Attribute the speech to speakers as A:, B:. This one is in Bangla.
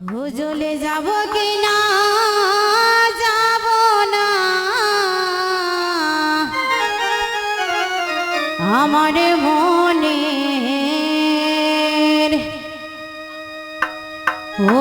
A: হুজলে যাব কি না যাব না। আমার মনে ও